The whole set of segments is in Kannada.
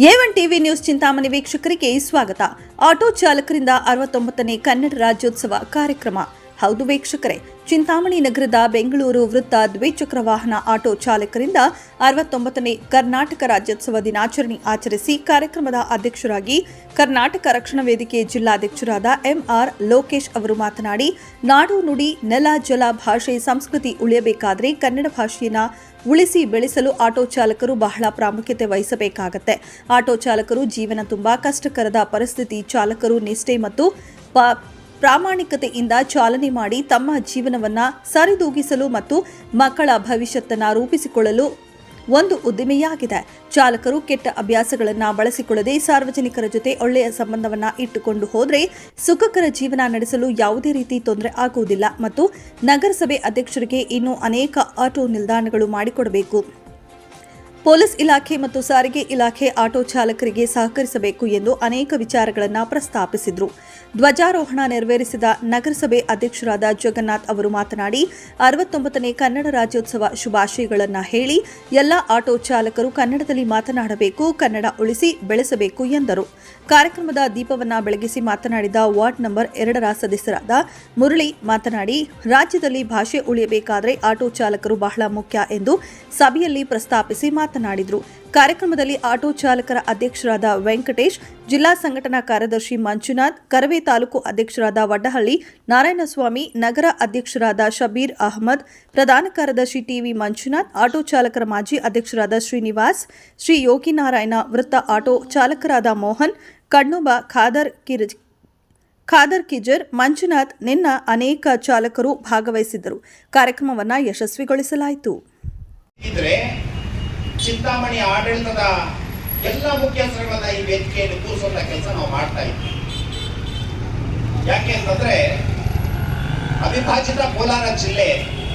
ಏವನ್ ಟಿವಿ ನ್ಯೂಸ್ ಚಿಂತಾಮಣಿ ವೀಕ್ಷಕರಿಗೆ ಸ್ವಾಗತ. ಆಟೋ ಚಾಲಕರಿಂದ ಅರವತ್ತೊಂಬತ್ತನೇ ಕನ್ನಡ ರಾಜ್ಯೋತ್ಸವ ಕಾರ್ಯಕ್ರಮ. ಹೌದು ವೀಕ್ಷಕರೇ. ಚಿಂತಾಮಣಿ ನಗರದ ಬೆಂಗಳೂರು ವೃತ್ತ ದ್ವಿಚಕ್ರ ವಾಹನ ಆಟೋ ಚಾಲಕರಿಂದ ಅರವತ್ತೊಂಬತ್ತನೇ ಕರ್ನಾಟಕ ರಾಜ್ಯೋತ್ಸವ ದಿನಾಚರಣೆ ಆಚರಿಸಿ ಕಾರ್ಯಕ್ರಮದ ಅಧ್ಯಕ್ಷರಾಗಿ ಕರ್ನಾಟಕ ರಕ್ಷಣಾ ವೇದಿಕೆ ಜಿಲ್ಲಾಧ್ಯಕ್ಷರಾದ ಎಂಆರ್ ಲೋಕೇಶ್ ಅವರು ಮಾತನಾಡಿ, ನಾಡು ನುಡಿ, ನೆಲ, ಜಲ ಭಾಷೆ, ಸಂಸ್ಕೃತಿ ಉಳಿಯಬೇಕಾದರೆ ಕನ್ನಡ ಭಾಷೆಯನ್ನ ಉಳಿಸಿ ಬೆಳೆಸಲು ಆಟೋ ಚಾಲಕರು ಬಹಳ ಪ್ರಾಮುಖ್ಯತೆ ವಹಿಸಬೇಕಾಗತ್ತೆ. ಆಟೋ ಚಾಲಕರು ಜೀವನ ತುಂಬಾ ಕಷ್ಟಕರದ ಪರಿಸ್ಥಿತಿ, ಚಾಲಕರು ನಿಷ್ಠೆ ಮತ್ತು ಪ್ರಾಮಾಣಿಕತೆಯಿಂದ ಚಾಲನೆ ಮಾಡಿ ತಮ್ಮ ಜೀವನವನ್ನ ಸರಿದೂಗಿಸಲು ಮತ್ತು ಮಕ್ಕಳ ಭವಿಷ್ಯತ್ತನ್ನ ರೂಪಿಸಿಕೊಳ್ಳಲು ಒಂದು ಉದ್ದಿಮೆಯಾಗಿದೆ. ಚಾಲಕರು ಕೆಟ್ಟ ಅಭ್ಯಾಸಗಳನ್ನು ಬಳಸಿಕೊಳ್ಳದೆ ಸಾರ್ವಜನಿಕರ ಜೊತೆ ಒಳ್ಳೆಯ ಸಂಬಂಧವನ್ನ ಇಟ್ಟುಕೊಂಡು ಹೋದರೆ ಸುಖಕರ ಜೀವನ ನಡೆಸಲು ಯಾವುದೇ ರೀತಿ ತೊಂದರೆ ಆಗುವುದಿಲ್ಲ ಮತ್ತು ನಗರಸಭೆ ಅಧ್ಯಕ್ಷರಿಗೆ ಇನ್ನೂ ಅನೇಕ ಆಟೋ ನಿಲ್ದಾಣಗಳು ಮಾಡಿಕೊಡಬೇಕು. ಪೊಲೀಸ್ ಇಲಾಖೆ ಮತ್ತು ಸಾರಿಗೆ ಇಲಾಖೆ ಆಟೋ ಚಾಲಕರಿಗೆ ಸಹಕರಿಸಬೇಕು ಎಂದು ಅನೇಕ ವಿಚಾರಗಳನ್ನು ಪ್ರಸ್ತಾಪಿಸಿದರು. ಧ್ವಜಾರೋಹಣ ನೆರವೇರಿಸಿದ ನಗರಸಭೆ ಅಧ್ಯಕ್ಷರಾದ ಜಗನ್ನಾಥ್ ಅವರು ಮಾತನಾಡಿ, ಅರವತ್ತೊಂಬತ್ತನೇ ಕನ್ನಡ ರಾಜ್ಯೋತ್ಸವ ಶುಭಾಶಯಗಳನ್ನು ಹೇಳಿ ಎಲ್ಲ ಆಟೋ ಚಾಲಕರು ಕನ್ನಡದಲ್ಲಿ ಮಾತನಾಡಬೇಕು, ಕನ್ನಡ ಉಳಿಸಿ ಬೆಳೆಸಬೇಕು ಎಂದರು. ಕಾರ್ಯಕ್ರಮದ ದೀಪವನ್ನ ಬೆಳಗಿಸಿ ಮಾತನಾಡಿದ ವಾರ್ಡ್ ನಂಬರ್ ಎರಡರ ಸದಸ್ಯರಾದ ಮುರಳಿ ಮಾತನಾಡಿ, ರಾಜ್ಯದಲ್ಲಿ ಭಾಷೆ ಉಳಿಯಬೇಕಾದರೆ ಆಟೋ ಚಾಲಕರು ಬಹಳ ಮುಖ್ಯ ಎಂದು ಸಭೆಯಲ್ಲಿ ಪ್ರಸ್ತಾಪಿಸಿ ಮಾತನಾಡಿದರು. ಕಾರ್ಯಕ್ರಮದಲ್ಲಿ ಆಟೋ ಚಾಲಕರ ಅಧ್ಯಕ್ಷರಾದ ವೆಂಕಟೇಶ್, ಜಿಲ್ಲಾ ಸಂಘಟನಾ ಕಾರ್ಯದರ್ಶಿ ಮಂಜುನಾಥ್, ಕರವೇ ತಾಲೂಕು ಅಧ್ಯಕ್ಷರಾದ ವಡ್ಡಹಳ್ಳಿ ನಾರಾಯಣಸ್ವಾಮಿ, ನಗರ ಅಧ್ಯಕ್ಷರಾದ ಶಬೀರ್ ಅಹಮದ್, ಪ್ರಧಾನ ಕಾರ್ಯದರ್ಶಿ ಟಿವಿ ಮಂಜುನಾಥ್, ಆಟೋ ಚಾಲಕರ ಮಾಜಿ ಅಧ್ಯಕ್ಷರಾದ ಶ್ರೀನಿವಾಸ್, ಶ್ರೀ ಯೋಗಿನಾರಾಯಣ ವೃತ್ತ ಆಟೋ ಚಾಲಕರಾದ ಮೋಹನ್, ಕಣ್ಣುಬ ಖಾದರ್ ಕಿರ್, ಖಾದರ್ ಕಿಜರ್, ಮಂಜುನಾಥ್ ನಿನ್ನ ಅನೇಕ ಚಾಲಕರು ಭಾಗವಹಿಸಿದ್ದರು. ಕಾರ್ಯಕ್ರಮವನ್ನು ಯಶಸ್ವಿಗೊಳಿಸಲಾಯಿತು. ಚಿಂತಾಮಣಿ ಆಡಳಿತದ ಎಲ್ಲ ಮುಖ್ಯಸ್ಥರುಗಳನ್ನ ಈ ವೇದಿಕೆಯಲ್ಲಿ ಕೂರಿಸುವಂತ ಕೆಲಸ ನಾವು ಮಾಡ್ತಾ ಇದ್ವಿ ಯಾಕೆ ಅಂತಂದ್ರೆ, ಅವಿಭಾಜಿತ ಕೋಲಾರ ಜಿಲ್ಲೆ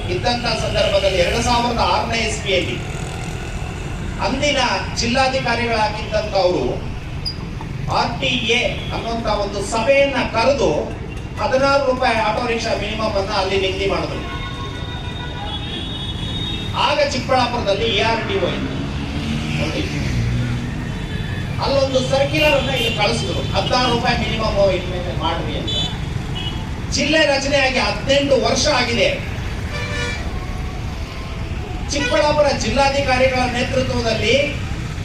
ಇದ್ದಂತ ಸಂದರ್ಭದಲ್ಲಿ ಎರಡು ಸಾವಿರದ ಆರನೇ ಇಸ್ವಿಯಲ್ಲಿ ಅಂದಿನ ಜಿಲ್ಲಾಧಿಕಾರಿಗಳಾಗಿದ್ದಂಥವರು ಆರ್ ಟಿ ಎ ಅನ್ನುವಂತ ಒಂದು ಸಭೆಯನ್ನ ಕರೆದು ಹದಿನಾರು ರೂಪಾಯಿ ಆಟೋ ರಿಕ್ಷಾ ಮಿನಿಮಮ್ ಅನ್ನ ಅಲ್ಲಿ ನಿಗದಿ ಮಾಡಿದ್ರು. ಆಗ ಚಿಕ್ಕಬಳ್ಳಾಪುರದಲ್ಲಿ ಎ ಆರ್ ಟಿ ಅಲ್ಲೊಂದು ಸರ್ಕ್ಯುಲರ್ ಅನ್ನ ಇಲ್ಲಿ ಕಳಿಸಿದ್ರು. ಹದಿನಾರು ರೂಪಾಯಿ ಮಿನಿಮಮ್ ಇನ್ಮೇಲೆ ಮಾಡ್ರಿ ಅಂತ. ಜಿಲ್ಲೆ ರಚನೆಯಾಗಿ ಹದಿನೆಂಟು ವರ್ಷ ಆಗಿದೆ. ಚಿಕ್ಕಬಳ್ಳಾಪುರ ಜಿಲ್ಲಾಧಿಕಾರಿಗಳ ನೇತೃತ್ವದಲ್ಲಿ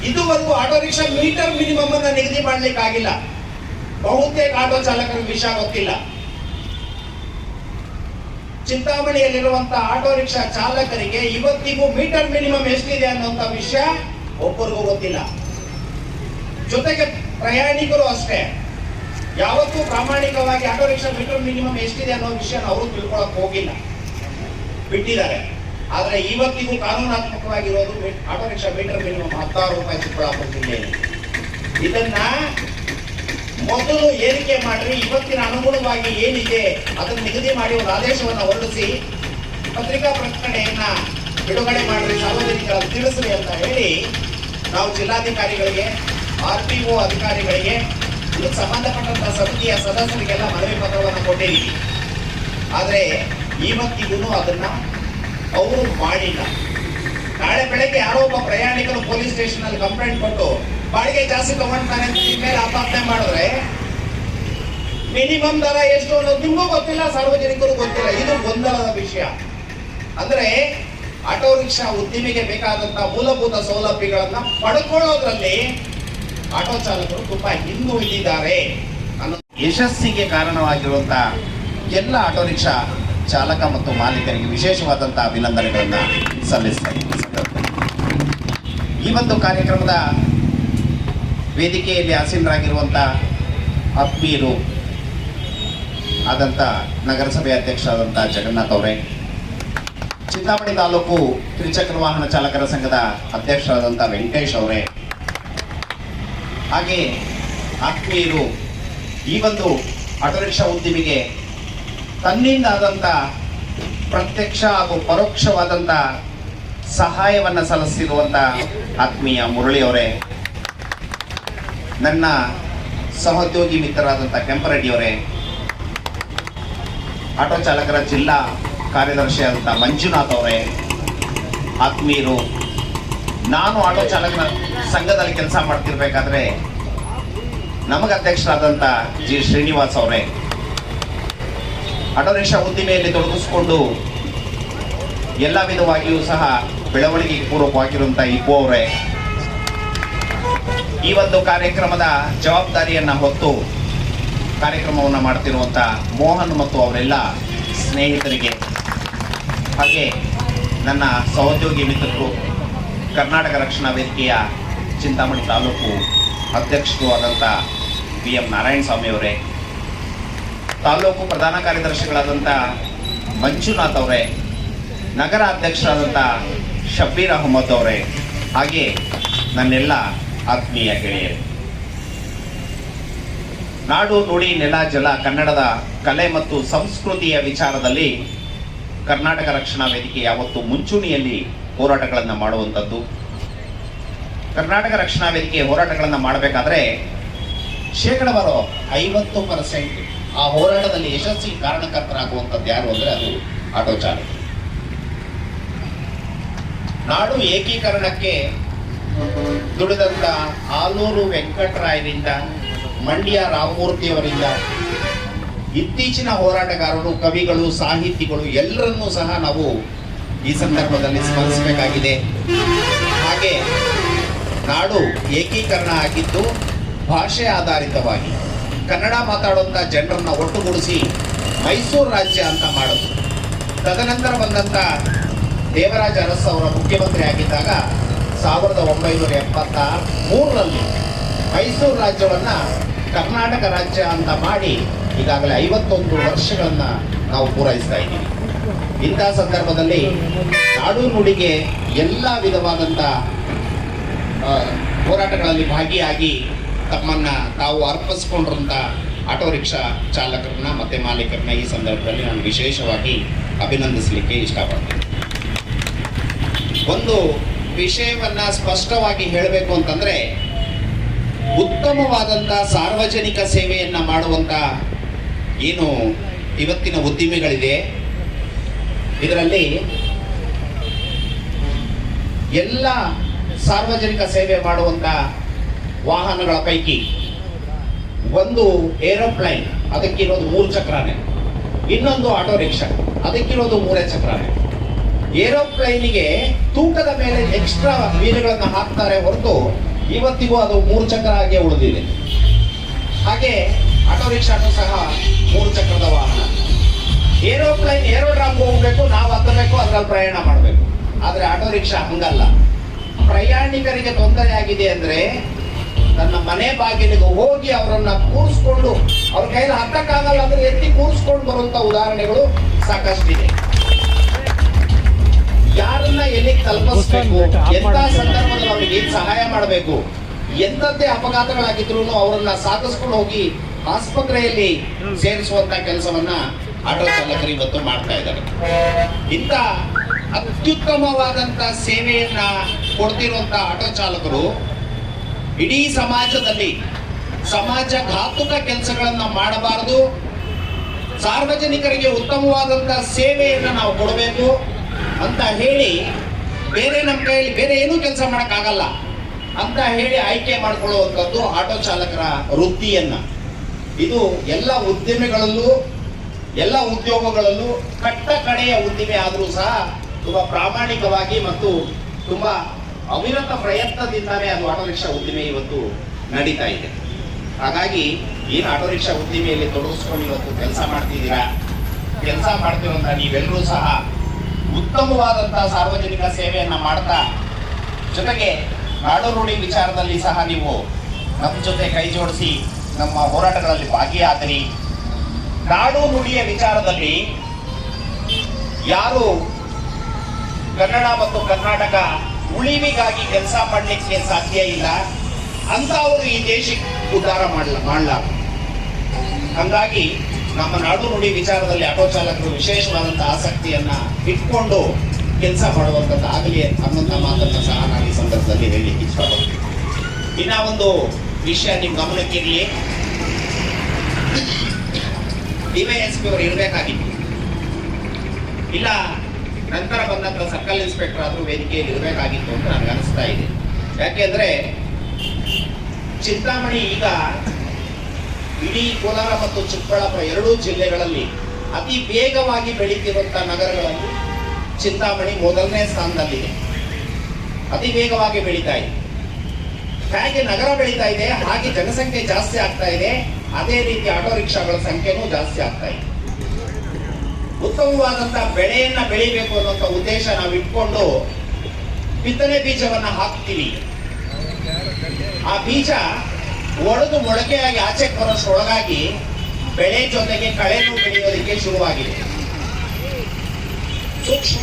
ಇದುವರೆಗೂ ಆಟೋ ರಿಕ್ಷಾ ಮೀಟರ್ ಮಿನಿಮಮ್ ಅನ್ನ ನಿಗದಿ ಮಾಡ್ಲಿಕ್ಕೆ ಆಗಿಲ್ಲ ಬಹುತೇಕ ಆಟೋ ಚಾಲಕರ ವಿಷಯ ಗೊತ್ತಿಲ್ಲ. ಚಿಂತಾಮಣಿಯಲ್ಲಿರುವಂತಹ ಆಟೋ ರಿಕ್ಷಾ ಚಾಲಕರಿಗೆ ಇವತ್ತಿಗೂ ಮೀಟರ್ ಮಿನಿಮಮ್ ಎಷ್ಟಿದೆ ಅನ್ನುವಂತ ವಿಷಯ ಒಬ್ಬರಿಗೂ ಗೊತ್ತಿಲ್ಲ. ಜೊತೆಗೆ ಪ್ರಯಾಣಿಕರು ಅಷ್ಟೇ. ಯಾವತ್ತೂ ಪ್ರಾಮಾಣಿಕವಾಗಿ ಆಟೋ ರಿಕ್ಷಾ ಮೀಟರ್ ಮಿನಿಮಮ್ ಎಷ್ಟಿದೆ ಅನ್ನೋ ವಿಷಯ ಅವರು ತಿಳ್ಕೊಳಕ್ ಹೋಗಿಲ್ಲ. ಬಿಟ್ಟಿದ್ದಾರೆ. ಆದ್ರೆ ಇವತ್ತಿಗೂ ಕಾನೂನಾತ್ಮಕವಾಗಿರೋದು ಆಟೋ ರಿಕ್ಷಾ ಮೀಟರ್ ಮಿನಿಮಮ್ ಹತ್ತಾರು ರೂಪಾಯಿ ಚಿಕ್ಕಬಳ್ಳಾಪುರ ಜಿಲ್ಲೆಯಲ್ಲಿ. ಇದನ್ನ ಮೊದಲು ಏರಿಕೆ ಮಾಡ್ರಿ, ಇವತ್ತಿನ ಅನುಗುಣವಾಗಿ ಏನಿದೆ ಅದನ್ನು ನಿಗದಿ ಮಾಡಿ ಒಂದು ಆದೇಶವನ್ನು ಹೊರಡಿಸಿ, ಪತ್ರಿಕಾ ಪ್ರಕಟಣೆಯನ್ನ ಬಿಡುಗಡೆ ಮಾಡ್ರಿ ಸಾರ್ವಜನಿಕರ ತಿಳಿಸ್ರಿ ಅಂತ ಹೇಳಿ ನಾವು ಜಿಲ್ಲಾಧಿಕಾರಿಗಳಿಗೆ, ಆರ್ ಪಿ ಒ ಅಧಿಕಾರಿಗಳಿಗೆ ಇದಕ್ಕೆ ಸಂಬಂಧಪಟ್ಟಂತಹ ಸಮಿತಿಯ ಸದಸ್ಯರಿಗೆಲ್ಲ ಮನವಿ ಪತ್ರವನ್ನು ಕೊಟ್ಟಿದ್ದೀವಿ. ಆದರೆ ಇವತ್ತಿಗೂ ಅದನ್ನ ಅವರು ಮಾಡಿಲ್ಲ. ನಾಳೆ ಬೆಳಗ್ಗೆ ಯಾರೋ ಒಬ್ಬ ಪ್ರಯಾಣಿಕರು ಪೊಲೀಸ್ ಸ್ಟೇಷನ್ ಅಲ್ಲಿ ಕಂಪ್ಲೇಂಟ್ ಕೊಟ್ಟು, ಬಾಡಿಗೆ ಜಾಸ್ತಿ ತಗೊಂಡ್ತಾನೆ ಅಂತ ಮೇಲೆ ಆತ್ಮಹತ್ಯೆ ಮಾಡಿದ್ರೆ ಮಿನಿಮಮ್ ದರ ಎಷ್ಟು ಅನ್ನೋದು ನಿಮಗೂ ಗೊತ್ತಿಲ್ಲ ಸಾರ್ವಜನಿಕರು ಗೊತ್ತಿಲ್ಲ. ಇದು ಗೊಂದಲದ ವಿಷಯ. ಅಂದ್ರೆ ಆಟೋ ರಿಕ್ಷಾ ಉದ್ದಿಮೆಗೆ ಬೇಕಾದಂತಹ ಮೂಲಭೂತ ಸೌಲಭ್ಯಗಳನ್ನ ಪಡ್ಕೊಳ್ಳೋದ್ರಲ್ಲಿ ಆಟೋ ಚಾಲಕರು ತುಂಬಾ ಹಿಂದುಳಿದಿದ್ದಾರೆ ಅನ್ನೋ ಯಶಸ್ಸಿಗೆ ಕಾರಣವಾಗಿರುವಂತ ಎಲ್ಲ ಆಟೋ ರಿಕ್ಷಾ ಚಾಲಕ ಮತ್ತು ಮಾಲೀಕರಿಗೆ ವಿಶೇಷವಾದಂತಹ ಅಭಿನಂದನೆಗಳನ್ನ ಸಲ್ಲಿಸ್ತಾ ಈ ಒಂದು ಕಾರ್ಯಕ್ರಮದ ವೇದಿಕೆಯಲ್ಲಿ ಆಸೀನರಾಗಿರುವಂಥ ಅಪ್ಪೀರು ಆದಂಥ ನಗರಸಭೆ ಅಧ್ಯಕ್ಷರಾದಂಥ ಜಗನ್ನಾಥ್ ಅವರೇ ಚಿಂತಾಮಣಿ ತಾಲೂಕು ತ್ರಿಚಕ್ರ ವಾಹನ ಚಾಲಕರ ಸಂಘದ ಅಧ್ಯಕ್ಷರಾದಂತಹ ವೆಂಕಟೇಶ್ ಅವರೇ. ಹಾಗೆ ಆತ್ಮೀಯರು ಈ ಒಂದು ಆಟೋ ರಿಕ್ಷಾ ಉದ್ಯಮಿಗೆ ತನ್ನಿಂದ ಆದಂಥ ಪ್ರತ್ಯಕ್ಷ ಹಾಗೂ ಪರೋಕ್ಷವಾದಂತ ಸಹಾಯವನ್ನ ಸಲ್ಲಿಸಿರುವಂತ ಆತ್ಮೀಯ ಮುರಳಿ ಅವರೇ. ನನ್ನ ಸಹೋದ್ಯೋಗಿ ಮಿತ್ರರಾದಂಥ ಕೆಂಪರೆಡ್ಡಿ ಅವರೇ. ಆಟೋ ಚಾಲಕರ ಜಿಲ್ಲಾ ಕಾರ್ಯದರ್ಶಿಯಾದಂಥ ಮಂಜುನಾಥ್ ಅವರೇ, ಆತ್ಮೀಯರು, ನಾನು ಆಟೋ ಚಾಲಕನ ಸಂಘದಲ್ಲಿ ಕೆಲಸ ಮಾಡ್ತಿರ್ಬೇಕಾದ್ರೆ ನಮಗೆ ಅಧ್ಯಕ್ಷರಾದಂಥ ಜಿ. ಶ್ರೀನಿವಾಸ್ ಅವರೇ ಆಟೋ ರಿಕ್ಷಾ ಉದ್ದಿಮೆಯಲ್ಲಿ ತೊಡಗಿಸ್ಕೊಂಡು ಎಲ್ಲ ವಿಧವಾಗಿಯೂ ಸಹ ಬೆಳವಣಿಗೆ ಪೂರಕವಾಗಿರುವಂಥ ಇಬ್ಬು ಅವರೇ, ಈ ಒಂದು ಕಾರ್ಯಕ್ರಮದ ಜವಾಬ್ದಾರಿಯನ್ನ ಹೊತ್ತು ಕಾರ್ಯಕ್ರಮವನ್ನು ಮಾಡ್ತಿರುವಂಥ ಮೋಹನ್ ಮತ್ತು ಅವರೆಲ್ಲ ಸ್ನೇಹಿತರಿಗೆ ಹಾಗೆ ನನ್ನ ಸಹೋದ್ಯೋಗಿ ಮಿತ್ರರು, ಕರ್ನಾಟಕ ರಕ್ಷಣಾ ವೇದಿಕೆಯ ಚಿಂತಾಮಣಿ ತಾಲೂಕು ಅಧ್ಯಕ್ಷರು ಆದಂಥ ಬಿ ಎಂ ನಾರಾಯಣ ಸ್ವಾಮಿ ಅವರೇ, ತಾಲೂಕು ಪ್ರಧಾನ ಕಾರ್ಯದರ್ಶಿಗಳಾದಂಥ ಮಂಜುನಾಥ್ ಅವರೇ, ನಗರ ಅಧ್ಯಕ್ಷರಾದಂಥ ಶಬ್ಬೀರ್ ಅಹಮ್ಮದ್ ಅವರೇ, ಹಾಗೆ ನನ್ನೆಲ್ಲ ಆತ್ಮೀಯ ಗೆಳೆಯರು. ನಾಡು ನುಡಿ ನೆಲ ಜಲ ಕನ್ನಡದ ಕಲೆ ಮತ್ತು ಸಂಸ್ಕೃತಿಯ ವಿಚಾರದಲ್ಲಿ ಕರ್ನಾಟಕ ರಕ್ಷಣಾ ವೇದಿಕೆ ಯಾವತ್ತು ಮುಂಚೂಣಿಯಲ್ಲಿ ಹೋರಾಟಗಳನ್ನು ಮಾಡುವಂಥದ್ದು ಕರ್ನಾಟಕ ರಕ್ಷಣಾ ವೇದಿಕೆ ಹೋರಾಟಗಳನ್ನು ಮಾಡಬೇಕಾದ್ರೆ ಶೇಕಡವಾರು ಐವತ್ತು ಪರ್ಸೆಂಟ್ ಆ ಹೋರಾಟದಲ್ಲಿ ಯಶಸ್ವಿ ಕಾರಣಕರ್ತರಾಗುವಂಥದ್ದು ಯಾರು ಅಂದ್ರೆ ಅದು ಆಟೋ ಚಾಲಕ. ನಾಡು ಏಕೀಕರಣಕ್ಕೆ ದುಡಿದಂತ ಆಲೂರು ವೆಂಕಟರಾಯರಿಂದ, ಮಂಡ್ಯ ರಾಮಮೂರ್ತಿಯವರಿಂದ ಇತ್ತೀಚಿನ ಹೋರಾಟಗಾರರು, ಕವಿಗಳು, ಸಾಹಿತಿಗಳು ಎಲ್ಲರನ್ನೂ ಸಹ ನಾವು ಈ ಸಂದರ್ಭದಲ್ಲಿ ಸ್ಮರಿಸಬೇಕಾಗಿದೆ. ಹಾಗೆ ನಾಡು ಏಕೀಕರಣ ಆಗಿದ್ದು ಭಾಷೆ ಆಧಾರಿತವಾಗಿ ಕನ್ನಡ ಮಾತಾಡುವಂಥ ಜನರನ್ನು ಒಟ್ಟುಗೂಡಿಸಿ ಮೈಸೂರು ರಾಜ್ಯ ಅಂತ ಮಾಡೋದು. ತದನಂತರ ಬಂದಂಥ ದೇವರಾಜ ಅರಸ್ ಅವರ ಮುಖ್ಯಮಂತ್ರಿ ಆಗಿದ್ದಾಗ ಸಾವಿರದ ಒಂಬೈನೂರ ಎಪ್ಪತ್ತ ಮೂರರಲ್ಲಿ ಮೈಸೂರು ರಾಜ್ಯವನ್ನ ಕರ್ನಾಟಕ ರಾಜ್ಯ ಅಂತ ಮಾಡಿ ಈಗಾಗಲೇ ಐವತ್ತೊಂದು ವರ್ಷಗಳನ್ನ ನಾವು ಪೂರೈಸ್ತಾ ಇದ್ದೀವಿ. ಇಂತಹ ಸಂದರ್ಭದಲ್ಲಿ ನಾಡು ನುಡಿಗೆ ಎಲ್ಲ ವಿಧವಾದಂಥ ಹೋರಾಟಗಳಲ್ಲಿ ಭಾಗಿಯಾಗಿ ತಮ್ಮನ್ನ ತಾವು ಅರ್ಪಿಸ್ಕೊಂಡಿರುವಂಥ ಆಟೋ ರಿಕ್ಷಾ ಚಾಲಕರನ್ನ ಮತ್ತೆ ಮಾಲೀಕರನ್ನ ಈ ಸಂದರ್ಭದಲ್ಲಿ ನಾನು ವಿಶೇಷವಾಗಿ ಅಭಿನಂದಿಸಲಿಕ್ಕೆ ಇಷ್ಟಪಡ್ತೀನಿ. ಒಂದು ವಿಷಯವನ್ನ ಸ್ಪಷ್ಟವಾಗಿ ಹೇಳಬೇಕು ಅಂತಂದ್ರೆ ಉತ್ತಮವಾದಂಥ ಸಾರ್ವಜನಿಕ ಸೇವೆಯನ್ನ ಮಾಡುವಂತ ಏನು ಇವತ್ತಿನ ಉದ್ದಿಮೆಗಳಿದೆ? ಇದರಲ್ಲಿ ಎಲ್ಲ ಸಾರ್ವಜನಿಕ ಸೇವೆ ಮಾಡುವಂತ ವಾಹನಗಳ ಪೈಕಿ ಒಂದು ಏರೋಪ್ಲೈನ್, ಅದಕ್ಕಿರೋದು ಮೂರು ಚಕ್ರನೇ. ಇನ್ನೊಂದು ಆಟೋ ರಿಕ್ಷಾ, ಅದಕ್ಕಿರೋದು ಮೂರೇ ಚಕ್ರನೇ. ಏರೋಪ್ಲೈನಿಗೆ ತೂಕದ ಮೇಲೆ ಎಕ್ಸ್ಟ್ರಾ ವೀಲ್ಗಳನ್ನು ಹಾಕ್ತಾರೆ ಹೊರತು ಇವತ್ತಿಗೂ ಅದು ಮೂರು ಚಕ್ರ ಹಾಗೆ ಉಳಿದಿದೆ. ಹಾಗೆ ಆಟೋ ರಿಕ್ಷಾನು ಸಹ ಮೂರು ಚಕ್ರದ ವಾಹನ ಏರೋಪ್ಲೈನ್ ಏರೋಡ್ರಾಮ್ಗೆ ಹೋಗ್ಬೇಕು ನಾವು ಹತ್ತಬೇಕು ಅದ್ರಲ್ಲಿ ಪ್ರಯಾಣ ಮಾಡಬೇಕು. ಆದ್ರೆ ಆಟೋ ರಿಕ್ಷಾ ಹಂಗಲ್ಲ. ಪ್ರಯಾಣಿಕರಿಗೆ ತೊಂದರೆ ಆಗಿದೆ ಅಂದ್ರೆ ತನ್ನ ಮನೆ ಬಾಗಿಲಿಗೆ ಹೋಗಿ ಅವರನ್ನ ಕೂರಿಸ್ಕೊಂಡು ಅವ್ರ ಕೈಯಲ್ಲಿ ಹತ್ತಕ್ಕಾಗಲ್ಲ ಅಂದ್ರೆ ಎತ್ತಿ ಕೂರಿಸ್ಕೊಂಡು ಬರುವಂತ ಉದಾಹರಣೆಗಳು ಸಾಕಷ್ಟಿದೆ. ಯಾರನ್ನ ಎಲ್ಲಿಗೆ ತಲುಪಿಸ್ಬೇಕು ಎಂತ ಸಂದರ್ಭದಲ್ಲಿ ಅವ್ರಿಗೆ ಏನ್ ಸಹಾಯ ಮಾಡಬೇಕು? ಎಂತದ್ದೇ ಅಪಘಾತಗಳಾಗಿದ್ರು ಅವರನ್ನ ಸಾಧಿಸ್ಕೊಂಡು ಹೋಗಿ ಆಸ್ಪತ್ರೆಯಲ್ಲಿ ಸೇರಿಸುವಂತ ಕೆಲಸವನ್ನ ಆಟೋ ಚಾಲಕರು ಇವತ್ತು ಮಾಡ್ತಾ ಇದ್ದಾರೆ. ಇಂಥ ಅತ್ಯುತ್ತಮವಾದಂತ ಸೇವೆಯನ್ನ ಕೊಡ್ತಿರುವಂತ ಆಟೋ ಚಾಲಕರು ಇಡೀ ಸಮಾಜದಲ್ಲಿ ಸಮಾಜ ಘಾತುಕ ಕೆಲಸಗಳನ್ನ ಮಾಡಬಾರದು. ಸಾರ್ವಜನಿಕರಿಗೆ ಉತ್ತಮವಾದಂತ ಸೇವೆಯನ್ನ ನಾವು ಕೊಡಬೇಕು ಅಂತ ಹೇಳಿ ಬೇರೆ ನಮ್ಮ ಕೈಯಲ್ಲಿ ಬೇರೆ ಏನೂ ಕೆಲಸ ಮಾಡಕ್ಕಾಗಲ್ಲ. ಅಂತ ಹೇಳಿ ಆಯ್ಕೆ ಮಾಡ್ಕೊಳ್ಳುವಂಥದ್ದು ಆಟೋ ಚಾಲಕರ ವೃತ್ತಿಯನ್ನ. ಇದು ಎಲ್ಲ ಉದ್ದಿಮೆಗಳಲ್ಲೂ, ಎಲ್ಲ ಉದ್ಯೋಗಗಳಲ್ಲೂ ಕಟ್ಟ ಕಡೆಯ ಉದ್ದಿಮೆ ಆದರೂ ಸಹ ತುಂಬಾ ಪ್ರಾಮಾಣಿಕವಾಗಿ ಮತ್ತು ತುಂಬಾ ಅವಿರತ ಪ್ರಯತ್ನದಿಂದಾನೇ ಅದು ಆಟೋ ರಿಕ್ಷಾ ಉದ್ದಿಮೆ ಇವತ್ತು ನಡೀತಾ ಇದೆ. ಹಾಗಾಗಿ ಏನು ಆಟೋ ರಿಕ್ಷಾ ಉದ್ದಿಮೆಯಲ್ಲಿ ತೊಡಗಿಸ್ಕೊಂಡು ಇವತ್ತು ಕೆಲಸ ಮಾಡ್ತಿದ್ದೀರಾ? ಕೆಲಸ ಮಾಡ್ತಿರುವಂತ ನೀವೆಲ್ಲರೂ ಸಹ ಉತ್ತಮವಾದಂತಹ ಸಾರ್ವಜನಿಕ ಸೇವೆಯನ್ನ ಮಾಡ್ತಾ, ಜೊತೆಗೆ ನಾಡು ವಿಚಾರದಲ್ಲಿ ಸಹ ನೀವು ನಮ್ಮ ಜೊತೆ ಕೈ ಜೋಡಿಸಿ ನಮ್ಮ ಹೋರಾಟಗಳಲ್ಲಿ ಭಾಗಿಯಾದಿರಿ. ನಾಡು ನುಡಿಯ ವಿಚಾರದಲ್ಲಿ ಯಾರು ಕನ್ನಡ ಮತ್ತು ಕರ್ನಾಟಕ ಉಳಿವಿಗಾಗಿ ಕೆಲಸ ಮಾಡಲಿಕ್ಕೆ ಸಾಧ್ಯ ಇಲ್ಲ ಅಂತ ಅವರು ಈ ದೇಶಕ್ಕೆ ಉದ್ಧಾರ ಮಾಡಲ ಮಾಡಲಾರ ಹಂಗಾಗಿ ನಮ್ಮ ನಾಡು ನುಡಿ ವಿಚಾರದಲ್ಲಿ ಆಟೋ ಚಾಲಕರು ವಿಶೇಷವಾದಂತಹ ಆಸಕ್ತಿಯನ್ನ ಇಟ್ಕೊಂಡು ಕೆಲಸ ಮಾಡುವಂಥದ್ದು ಆಗಲಿ ಅನ್ನೋಂಥ ಮಾತನ್ನ ಸಹ ನಾನು ಈ ಸಂದರ್ಭದಲ್ಲಿ ಹೇಳಲಿಕ್ಕೆ ಇಷ್ಟಪಡ್ತೀನಿ. ಇನ್ನ ಒಂದು ವಿಷಯ ನಿಮ್ಮ ಗಮನಕ್ಕಿರಲಿ ಡಿವೈಎಸ್ಪಿ ಅವರು ಇರಬೇಕಾಗಿತ್ತು. ಇಲ್ಲ, ನಂತರ ಬಂದಂತ ಸರ್ಕಲ್ ಇನ್ಸ್ಪೆಕ್ಟರ್ ಆದರೂ ವೇದಿಕೆಯಲ್ಲಿ ಇರಬೇಕಾಗಿತ್ತು ಅಂತ ನನಗೆ ಅನಿಸ್ತಾ ಇದೆ. ಯಾಕೆಂದ್ರೆ ಚಿಂತಾಮಣಿ ಈಗ ಇಡೀ ಕೋಲಾರ ಮತ್ತು ಚಿಕ್ಕಬಳ್ಳಾಪುರ ಎರಡೂ ಜಿಲ್ಲೆಗಳಲ್ಲಿ ಅತಿ ವೇಗವಾಗಿ ಬೆಳೀತಿರುವಂಥ ನಗರಗಳಲ್ಲಿ ಚಿಂತಾಮಣಿ ಮೊದಲನೇ ಸ್ಥಾನದಲ್ಲಿದೆ. ಅತಿ ವೇಗವಾಗಿ ಬೆಳೀತಾ ಇದೆ. ಹೇಗೆ ನಗರ ಬೆಳೀತಾ ಇದೆ, ಹಾಗೆ ಜನಸಂಖ್ಯೆ ಜಾಸ್ತಿ ಆಗ್ತಾ ಇದೆ. ಅದೇ ರೀತಿ ಆಟೋ ರಿಕ್ಷಾಗಳ ಸಂಖ್ಯೆನೂ ಜಾಸ್ತಿ ಆಗ್ತಾ ಇದೆ. ಉತ್ತಮವಾದಂತಹ ಬೆಳೆಯನ್ನ ಬೆಳಿಬೇಕು ಅನ್ನುವಂಥ ಉದ್ದೇಶ ನಾವು ಇಟ್ಕೊಂಡು ಬಿತ್ತನೆ ಬೀಜವನ್ನ ಹಾಕ್ತೀವಿ. ಆ ಬೀಜ ಒಡೆದು ಮೊಳಕೆಯಾಗಿ ಆಚೆ ಒಳಗಾಗಿ ಬೆಳೆ ಜೊತೆಗೆ ಕಳೆನೂ ಬೆಳೆಯೋದಕ್ಕೆ ಶುರುವಾಗಿದೆ. Bukti.